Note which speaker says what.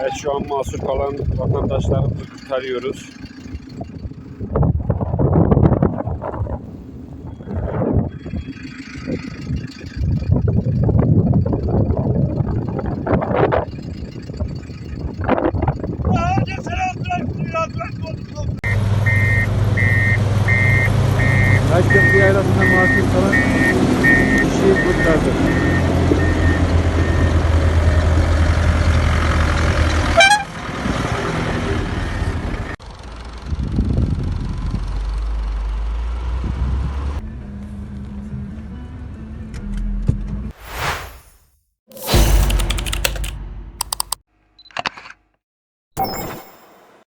Speaker 1: Evet şu an mahsur kalan vatandaşlarımızı kurtarıyoruz.
Speaker 2: Kaçköprü yaylasına mahkum kalan kişiyi kurtardı.